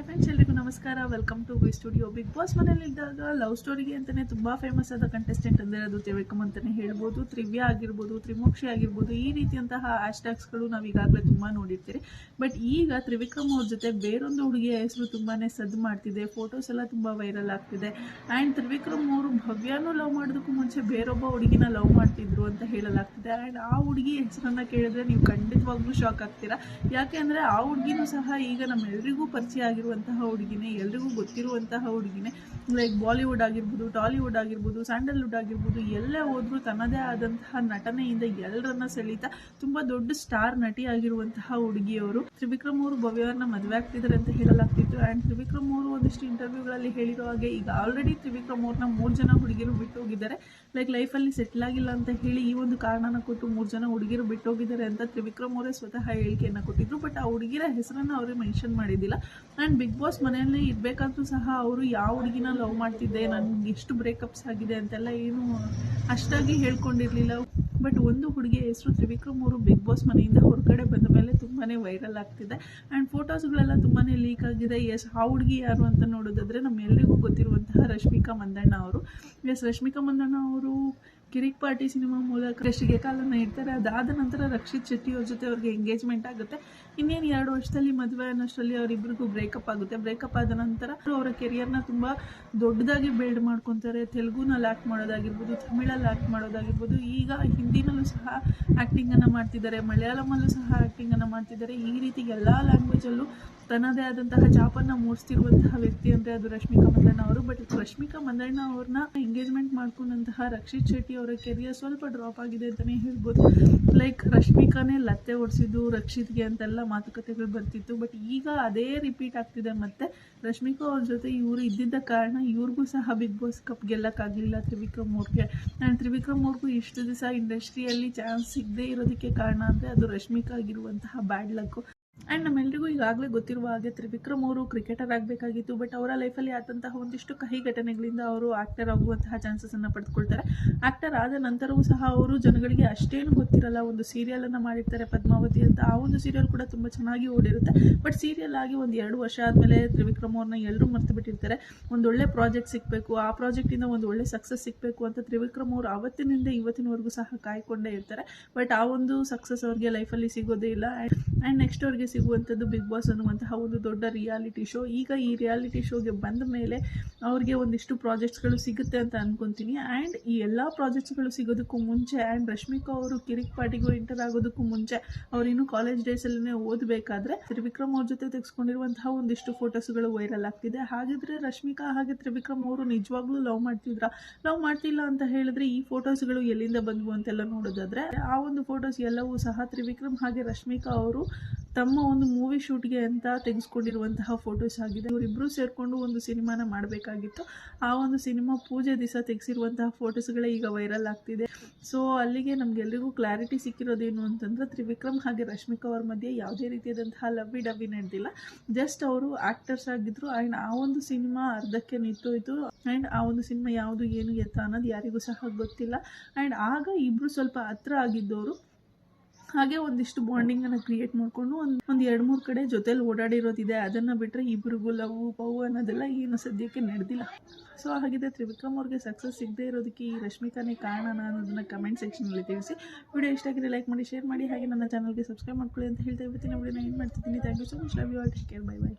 Hi friends ಎಲ್ರಿಗೂ ನಮಸ್ಕಾರ. Welcome to V studio big boss ಮನೇಲಿದ್ದಾಗ love ಸ್ಟೋರಿಗೆ ಅಂತಲೇ ತುಂಬ ಫೇಮಸ್ ಆದ ಕಂಟೆಸ್ಟೆಂಟ್ ಅಂದರೆ ಅದು ತ್ರಿವಿಕ್ರಮ್ ಅಂತಲೇ ಹೇಳ್ಬೋದು. ತ್ರಿವ್ಯ ಆಗಿರ್ಬೋದು ತ್ರಿಮೋಕ್ಷಿ ಆಗಿರ್ಬೋದು, ಈ ರೀತಿಯಂತಹ ಹ್ಯಾಶ್ಟ್ಯಾಗ್ಸ್ಗಳು ನಾವು ಈಗಾಗಲೇ ತುಂಬ ನೋಡಿರ್ತೀರಿ. ಬಟ್ ಈಗ ತ್ರಿವಿಕ್ರಮ್ ಅವ್ರ ಜೊತೆ ಬೇರೊಂದು ಹುಡುಗಿಯ ಹೆಸರು ತುಂಬಾ ಸದ್ದು ಮಾಡ್ತಿದೆ. ಫೋಟೋಸ್ ಎಲ್ಲ ತುಂಬ ವೈರಲ್ ಆಗ್ತಿದೆ. ಆ್ಯಂಡ್ ತ್ರಿವಿಕ್ರಮ್ ಅವರು ಭವ್ಯನೂ ಲವ್ ಮಾಡೋದಕ್ಕೂ ಮುಂಚೆ ಬೇರೊಬ್ಬ ಹುಡುಗಿನ ಲವ್ ಮಾಡ್ತಿದ್ರು ಅಂತ ಹೇಳಲಾಗ್ತಿದೆ. ಆ್ಯಂಡ್ ಆ ಹುಡುಗಿ ಹೆಸರನ್ನ ಕೇಳಿದ್ರೆ ನೀವು ಖಂಡಿತವಾಗ್ಲೂ ಶಾಕ್ ಆಗ್ತೀರಾ. ಯಾಕೆ ಅಂದರೆ ಆ ಹುಡುಗಿನೂ ಸಹ ಈಗ ನಮ್ಮೆಲ್ಲರಿಗೂ ಪರಿಚಯ ಆಗಿರುವಂತಹ ಹುಡುಗಿನೇ, ಎಲ್ರಿಗೂ ಗೊತ್ತಿರುವಂತಹ ಹುಡುಗಿನೇ ಲೈಕ್ ಬಾಲಿವುಡ್ ಆಗಿರ್ಬೋದು ಟಾಲಿವುಡ್ ಆಗಿರ್ಬೋದು ಸ್ಯಾಂಡಲ್ವುಡ್ ಆಗಿರ್ಬೋದು, ಎಲ್ಲೇ ಹೋದ್ರೂ ತನ್ನದೇ ಆದಂತಹ ನಟನೆಯಿಂದ ಎಲ್ಲರನ್ನ ಸೆಳೀತಾ ತುಂಬಾ ದೊಡ್ಡ ಸ್ಟಾರ್ ನಟಿ ಆಗಿರುವಂತಹ ಹುಡುಗಿಯವರು. ತ್ರಿವಿಕ್ರಮ್ ಅವರು ಭವ್ಯವನ್ನ ಮದುವೆ ಆಗ್ತಿದ್ದಾರೆ ಅಂತ ಹೇಳಲಾಗ್ತಿತ್ತು. ಆ್ಯಂಡ್ ತ್ರಿವಿಕ್ರಮ್ ಅವರು ಒಂದಿಷ್ಟು ಇಂಟರ್ವ್ಯೂಗಳಲ್ಲಿ ಹೇಳಿರೋ ಹಾಗೆ ಈಗ ಆಲ್ರೆಡಿ ತ್ರಿವಿಕ್ರಮ್ ಅವ್ರನ್ನ ಮೂರು ಜನ ಹುಡುಗಿರು ಬಿಟ್ಟು ಹೋಗಿದ್ದಾರೆ ಲೈಕ್ ಲೈಫಲ್ಲಿ ಸೆಟ್ಲ್ ಆಗಿಲ್ಲ ಅಂತ ಹೇಳಿ ಈ ಒಂದು ಕಾರಣನ ಕೊಟ್ಟು ಮೂರು ಜನ ಹುಡುಗಿಯರು ಬಿಟ್ಟು ಹೋಗಿದ್ದಾರೆ ಅಂತ ತ್ರಿವಿಕ್ರಮ್ ಅವರೇ ಸ್ವತಃ ಹೇಳಿಕೆಯನ್ನು ಕೊಟ್ಟಿದ್ರು. ಬಟ್ ಆ ಹುಡುಗಿರ ಹೆಸರನ್ನ ಅವರೇ ಮೆನ್ಷನ್ ಮಾಡಿದ್ದಿಲ್ಲ. ಆ್ಯಂಡ್ ಬಿಗ್ ಬಾಸ್ ಮನೆಯಲ್ಲೇ ಇರಬೇಕಾದ್ರೂ ಸಹ ಅವರು ಯಾವ ಹುಡುಗಿನ ಲವ್ ಮಾಡ್ತಿದ್ದೆ, ನನಗೆ ಎಷ್ಟು ಬ್ರೇಕಪ್ಸ್ ಆಗಿದೆ ಅಂತೆಲ್ಲ ಏನು ಅಷ್ಟಾಗಿ ಹೇಳ್ಕೊಂಡಿರಲಿಲ್ಲ. ಬಟ್ ಒಂದು ಹುಡುಗಿಯ ಹೆಸರು ತ್ರಿವಿಕ್ರಮ್ ಅವರು ಬಿಗ್ ಬಾಸ್ ಮನೆಯಿಂದ ಹೊರಗಡೆ ಬಂದ ಮೇಲೆ ತುಂಬಾ ವೈರಲ್ ಆಗ್ತಿದೆ. ಆ್ಯಂಡ್ ಫೋಟೋಸ್ಗಳೆಲ್ಲ ತುಂಬಾ ಲೀಕ್ ಆಗಿದೆ. ಎಸ್ ಆ ಹುಡುಗಿ ಯಾರು ಅಂತ ನೋಡೋದಾದರೆ ನಮ್ಮೆಲ್ಲರಿಗೂ ಗೊತ್ತಿರುವಂತಹ ರಶ್ಮಿಕಾ ಮಂದಣ್ಣ ಅವರು. ಎಸ್ ರಶ್ಮಿಕಾ ಮಂದಣ್ಣ ಅವರು ಕಿರಿಕ್ ಪಾರ್ಟಿ ಸಿನಿಮಾ ಮೂಲಕ ಕೃಷಿಗೆ ಕಾಲನ್ನ ಇಡ್ತಾರೆ. ಅದಾದ ನಂತರ ರಕ್ಷಿತ್ ಶೆಟ್ಟಿ ಅವ್ರ ಜೊತೆ ಅವ್ರಿಗೆ ಎಂಗೇಜ್ಮೆಂಟ್ ಆಗುತ್ತೆ. ಇನ್ನೇನು ಎರಡು ವರ್ಷದಲ್ಲಿ ಮದುವೆ ಅನ್ನೋಷ್ಟರಲ್ಲಿ ಅವರಿಬ್ಬರಿಗೂ ಬ್ರೇಕಪ್ ಆಗುತ್ತೆ. ಬ್ರೇಕಪ್ ಆದ ನಂತರ ಅವರ ಕೆರಿಯರ್ನ ತುಂಬ ದೊಡ್ಡದಾಗಿ ಬಿಲ್ಡ್ ಮಾಡ್ಕೊತಾರೆ. ತೆಲುಗುನಲ್ಲಿ ಆ್ಯಕ್ಟ್ ಮಾಡೋದಾಗಿರ್ಬೋದು ತಮಿಳಲ್ಲಿ ಆ್ಯಕ್ಟ್ ಮಾಡೋದಾಗಿರ್ಬೋದು. ಈಗ ಹಿಂದಿನಲ್ಲೂ ಸಹ ಆ್ಯಕ್ಟಿಂಗನ್ನು ಮಾಡ್ತಿದ್ದಾರೆ. ಮಲಯಾಳಮಲ್ಲೂ ಸಹ ಆ್ಯಕ್ಟಿಂಗನ್ನು ಮಾಡ್ತಿದ್ದಾರೆ. ಈ ರೀತಿ ಎಲ್ಲ ಲ್ಯಾಂಗ್ವೇಜಲ್ಲೂ ತನ್ನದೇ ಆದಂತಹ ಚಾಪನ್ನು ಮೂಡಿಸ್ತಿರುವಂತಹ ವ್ಯಕ್ತಿ ಅಂದರೆ ಅದು ರಶ್ಮಿಕಾ ಮಂದಣ್ಣ ಅವರು. ಬಟ್ ರಶ್ಮಿಕಾ ಮಂದಣ್ಣ ಅವ್ರನ್ನ ಎಂಗೇಜ್ಮೆಂಟ್ ಮಾಡ್ಕೊಂಡಂತಹ ರಕ್ಷಿತ್ ಶೆಟ್ಟಿ ಅವರ ಕೆರಿಯರ್ ಸ್ವಲ್ಪ ಡ್ರಾಪ್ ಆಗಿದೆ ಅಂತಲೇ ಹೇಳ್ಬೋದು. ಲೈಕ್ ರಶ್ಮಿಕಾನೇ ಲತ್ತೆ ಓಡಿಸಿದ್ದು ರಕ್ಷಿತ್ಗೆ ಅಂತೆಲ್ಲ ಮಾತುಕತೆಗಳು ಬರ್ತಿತ್ತು. ಬಟ್ ಈಗ ಅದೇ ರಿಪೀಟ್ ಆಗ್ತಿದೆ ಮತ್ತೆ ರಶ್ಮಿಕಾ ಅವ್ರ ಜೊತೆ ಇವರು ಇದ್ದಿದ್ದ ಕಾರಣ ಇವ್ರಿಗೂ ಸಹ ಬಿಗ್ ಬಾಸ್ ಕಪ್ ಗೆಲ್ಲಕ್ಕಾಗಲಿಲ್ಲ ತ್ರಿವಿಕ್ರಮ್ ಮೂರ್ಗೆ ನಾನು ತ್ರಿವಿಕ್ರಮ್ ಅವ್ರಿಗೂ ಇಷ್ಟು ದಿವಸ ಇಂಡಸ್ಟ್ರಿಯಲ್ಲಿ ಚಾನ್ಸ್ ಸಿಗದೇ ಇರೋದಕ್ಕೆ ಕಾರಣ ಅಂದರೆ ಅದು ರಶ್ಮಿಕಾ ಆಗಿರುವಂತಹ ಬ್ಯಾಡ್ ಲಕ್ಕು ಆ್ಯಂಡ್ ನಮ್ಮೆಲ್ಲರಿಗೂ ಈಗಾಗಲೇ ಗೊತ್ತಿರುವ ಹಾಗೆ ತ್ರಿವಿಕ್ರಮ್ ಅವರು ಕ್ರಿಕೆಟರ್ ಆಗಬೇಕಾಗಿತ್ತು ಬಟ್ ಅವರ ಲೈಫಲ್ಲಿ ಆದಂತಹ ಒಂದಿಷ್ಟು ಕಹಿ ಘಟನೆಗಳಿಂದ ಅವರು ಆ್ಯಕ್ಟರ್ ಆಗುವಂತಹ ಚಾನ್ಸಸನ್ನು ಪಡೆದುಕೊಳ್ತಾರೆ. ಆ್ಯಕ್ಟರ್ ಆದ ನಂತರವೂ ಸಹ ಅವರು ಜನಗಳಿಗೆ ಅಷ್ಟೇನು ಗೊತ್ತಿರಲ್ಲ, ಒಂದು ಸೀರಿಯಲನ್ನು ಮಾಡಿರ್ತಾರೆ ಪದ್ಮಾವತಿ ಅಂತ. ಆ ಒಂದು ಸೀರಿಯಲ್ ಕೂಡ ತುಂಬ ಚೆನ್ನಾಗಿ ಓಡಿರುತ್ತೆ. ಬಟ್ ಸೀರಿಯಲ್ ಆಗಿ ಒಂದು ಎರಡು ವರ್ಷ ಆದಮೇಲೆ ತ್ರಿವಿಕ್ರಮ್ ಅವ್ರನ್ನ ಎಲ್ಲರೂ ಮರ್ತು ಬಿಟ್ಟಿರ್ತಾರೆ. ಒಳ್ಳೆ ಪ್ರಾಜೆಕ್ಟ್ ಸಿಗಬೇಕು, ಆ ಪ್ರಾಜೆಕ್ಟಿಂದ ಒಂದು ಒಳ್ಳೆ ಸಕ್ಸಸ್ ಸಿಗಬೇಕು ಅಂತ ತ್ರಿವಿಕ್ರಮ್ ಅವರು ಅವತ್ತಿನಿಂದ ಇವತ್ತಿನವರೆಗೂ ಸಹ ಕಾಯ್ಕೊಂಡೇ ಇರ್ತಾರೆ. ಬಟ್ ಆ ಒಂದು ಸಕ್ಸಸ್ ಅವ್ರಿಗೆ ಲೈಫಲ್ಲಿ ಸಿಗೋದೇ ಇಲ್ಲ. ಆ್ಯಂಡ್ ನೆಕ್ಸ್ಟ್ ಅವ್ರಿಗೆ ಸಿಗುವಂಥದ್ದು ಬಿಗ್ ಬಾಸ್ ಅನ್ನುವಂತಹ ಒಂದು ದೊಡ್ಡ ರಿಯಾಲಿಟಿ ಶೋ ಈಗ ಈ ರಿಯಾಲಿಟಿ ಶೋಗೆ ಬಂದ ಮೇಲೆ ಅವ್ರಿಗೆ ಒಂದಿಷ್ಟು ಪ್ರಾಜೆಕ್ಟ್ಸ್ಗಳು ಸಿಗುತ್ತೆ ಅಂತ ಅಂದ್ಕೊತೀನಿ ಆ್ಯಂಡ್ ಈ ಎಲ್ಲ ಪ್ರಾಜೆಕ್ಟ್ಸ್ಗಳು ಸಿಗೋದಕ್ಕೂ ಮುಂಚೆ ಆ್ಯಂಡ್ ರಶ್ಮಿಕಾ ಅವರು ಕಿರಿಕ್ ಪಾರ್ಟಿಗೂ ಎಂಟರ್ ಆಗೋದಕ್ಕೂ ಮುಂಚೆ ಅವರಿನ್ನು ಕಾಲೇಜ್ ಡೇಸಲ್ಲೇ ಓದಬೇಕಾದ್ರೆ ತ್ರಿವಿಕ್ರಮ್ ಅವ್ರ ಜೊತೆ ತೆಗೆಸ್ಕೊಂಡಿರುವಂತಹ ಒಂದಿಷ್ಟು ಫೋಟೋಸ್ಗಳು ವೈರಲ್ ಆಗ್ತಿದೆ. ಹಾಗಿದ್ರೆ ರಶ್ಮಿಕಾ ಹಾಗೆ ತ್ರಿವಿಕ್ರಮ್ ಅವರು ನಿಜವಾಗ್ಲೂ ಲವ್ ಮಾಡ್ತಿದ್ರ? ಲವ್ ಮಾಡ್ತಿಲ್ಲ ಅಂತ ಹೇಳಿದ್ರೆ ಈ ಫೋಟೋಸ್ಗಳು ಎಲ್ಲಿಂದ ಬಂದ್ವು ಅಂತೆಲ್ಲ ನೋಡೋದಾದ್ರೆ, ಆ ಒಂದು ಫೋಟೋಸ್ ಎಲ್ಲವೂ ಸಹ ತ್ರಿವಿಕ್ರಮ್ ಹಾಗೆ ರಶ್ಮಿಕಾ ಅವರು ತಮ್ಮ ಒಂದು ಮೂವಿ ಶೂಟ್ಗೆ ಅಂತ ತೆಗೆಸ್ಕೊಂಡಿರುವಂತಹ ಫೋಟೋಸ್ ಆಗಿದೆ. ಇವರಿಬ್ಬರು ಸೇರಿಕೊಂಡು ಒಂದು ಸಿನಿಮಾನ ಮಾಡಬೇಕಾಗಿತ್ತು. ಆ ಒಂದು ಸಿನಿಮಾ ಪೂಜೆ ದಿವಸ ತೆಗೆಸಿರುವಂತಹ ಫೋಟೋಸ್ಗಳೇ ಈಗ ವೈರಲ್ ಆಗ್ತಿದೆ. ಸೊ ಅಲ್ಲಿಗೆ ನಮಗೆಲ್ಲರಿಗೂ ಕ್ಲಾರಿಟಿ ಸಿಕ್ಕಿರೋದೇನು ಅಂತಂದ್ರೆ ತ್ರಿವಿಕ್ರಮ್ ಹಾಗೆ ರಶ್ಮಿಕಾ ಅವ್ರ ಮಧ್ಯೆ ಯಾವುದೇ ರೀತಿಯಾದಂತಹ ಲವ್ವಿ ಡವ್ವಿ ನಡೆದಿಲ್ಲ ಜಸ್ಟ್ ಅವರು ಆ್ಯಕ್ಟರ್ಸ್ ಆಗಿದ್ರು. ಆ್ಯಂಡ್ ಆ ಒಂದು ಸಿನಿಮಾ ಅರ್ಧಕ್ಕೆ ನಿಂತೋಯ್ತು. ಆ್ಯಂಡ್ ಆ ಒಂದು ಸಿನಿಮಾ ಯಾವುದು, ಏನು, ಎತ್ತ ಅನ್ನೋದು ಯಾರಿಗೂ ಸಹ ಗೊತ್ತಿಲ್ಲ. ಆ್ಯಂಡ್ ಆಗ ಇಬ್ಬರು ಸ್ವಲ್ಪ ಹತ್ರ ಆಗಿದ್ದವರು ಹಾಗೆ ಒಂದಿಷ್ಟು ಬಾಂಡಿಂಗನ್ನು ಕ್ರಿಯೇಟ್ ಮಾಡಿಕೊಂಡು ಒಂದು ಒಂದು ಎರಡು ಮೂರು ಕಡೆ ಜೊತೆಲಿ ಓಡಾಡಿರೋದಿದೆ. ಅದನ್ನು ಬಿಟ್ಟರೆ ಇಬ್ಬರಿಗೂ ಲವ್ ಪವ್ ಅನ್ನೋದೆಲ್ಲ ಏನು ಸದ್ಯಕ್ಕೆ ನಡೆದಿಲ್ಲ. ಸೊ ಹಾಗಿದ್ರೆ ತ್ರಿವಿಕ್ರಮ್ ಅವ್ರಿಗೆ ಸಕ್ಸಸ್ ಸಿಗದೆ ಇರೋದಕ್ಕೆ ಈ ರಶ್ಮಿಕಾನೇ ಕಾರಣ ಅನ್ನೋದನ್ನ ಕಮೆಂಟ್ ಸೆಕ್ಷನಲ್ಲಿ ತಿಳಿಸಿ. ವಿಡಿಯೋ ಇಷ್ಟ ಆಗಿದೆ ಲೈಕ್ ಮಾಡಿ ಶೇರ್ ಮಾಡಿ. ಹಾಗೆ ನನ್ನ ಚಾನಲ್ಗೆ ಸಬ್ಸ್ಕ್ರೈಬ್ ಮಾಡ್ಕೊಳ್ಳಿ ಅಂತ ಹೇಳ್ತಾ ಇರ್ತೀನಿ ವಿಡಿಯೋನ ಏನು ಮಾಡ್ತಿದ್ದೀನಿ. Thank you so much love you all take care bye bye